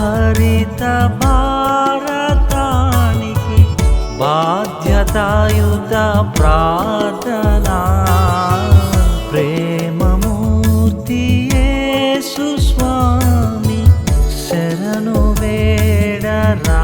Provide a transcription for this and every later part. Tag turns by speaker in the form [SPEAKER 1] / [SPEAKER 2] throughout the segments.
[SPEAKER 1] హరిత భారతానికి బాధ్యతాయుత ప్రార్థనా. ప్రేమమూర్తి సుస్వామి శరణు వేడరా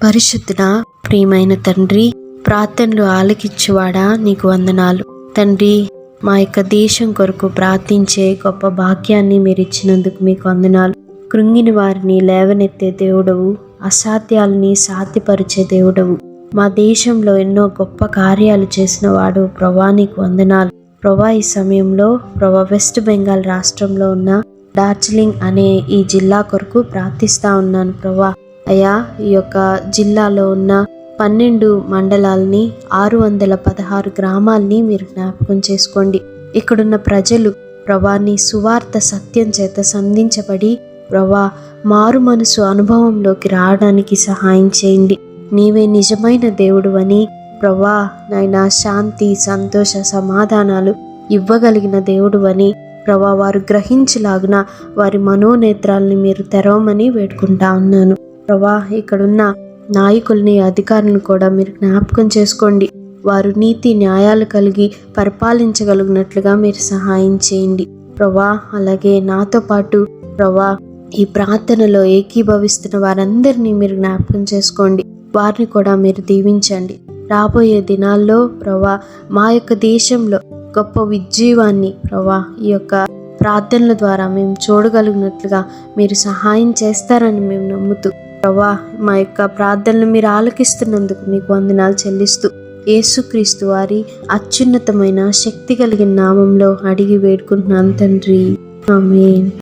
[SPEAKER 2] పరిశుద్ధుడా ప్రియమైన తండ్రి ప్రార్థనలు ఆలకించువాడా? నీకు వందనాలు. తండ్రి మా యొక్క దేశం కొరకు ప్రార్థించే గొప్ప భాగ్యాన్ని మీరు ఇచ్చినందుకు మీకు వందనాలు. కృంగిని వారిని లేవనెత్తే దేవుడవు అసాధ్యాలని సాధ్యపరిచే దేవుడవు. మా దేశంలో ఎన్నో గొప్ప కార్యాలు చేసిన వాడు ప్రభా నీకు వందనాలు. ప్రభా ఈ సమయంలో ప్రభా వెస్ట్ బెంగాల్ రాష్ట్రంలో ఉన్న డార్జిలింగ్ అనే ఈ జిల్లా కొరకు ప్రార్థిస్తా ఉన్నాను ప్రభా. అయ్యా ఈ యొక్క జిల్లాలో ఉన్న పన్నెండు మండలాల్ని ఆరు వందల పదహారు గ్రామాల్ని మీరు జ్ఞాపకం చేసుకోండి. ఇక్కడున్న ప్రజలు ప్రభాని సువార్త సత్యం చేత సంధించబడి ప్రభా మారు మనసు అనుభవంలోకి రావడానికి సహాయం చేయండి. నీవే నిజమైన దేవుడు అని ప్రభా నాయన శాంతి సంతోష సమాధానాలు ఇవ్వగలిగిన దేవుడు అని ప్రభా వారు గ్రహించలాగిన వారి మనోనేత్రాలని మీరు తెరవమని వేడుకుంటా ఉన్నాను. ప్రభా ఇక్కడున్న నాయకుల్ని అధికారులను కూడా మీరు జ్ఞాపకం చేసుకోండి. వారు నీతి న్యాయాలు కలిగి పరిపాలించగలిగినట్లుగా మీరు సహాయం చేయండి. ప్రభా అలాగే నాతో పాటు ప్రభా ఈ ప్రార్థనలో ఏకీభవిస్తున్న వారందరినీ మీరు జ్ఞాపకం చేసుకోండి. వారిని కూడా మీరు దీవించండి. రాబోయే దినాల్లో ప్రవా మా యొక్క దేశంలో గొప్ప విజీవాన్ని ప్రవా ఈ యొక్క ప్రార్థనల ద్వారా మేము చూడగలిగినట్లుగా మీరు సహాయం చేస్తారని మేము నమ్ముతూ ప్రభా మా యొక్క ప్రార్థనలు మీరు ఆలకిస్తున్నందుకు మీకు వందనాలు చెల్లిస్తూ యేసుక్రీస్తు వారి అత్యున్నతమైన శక్తి కలిగిన నామంలో అడిగి వేడుకుంటున్నాను తండ్రి. ఆమె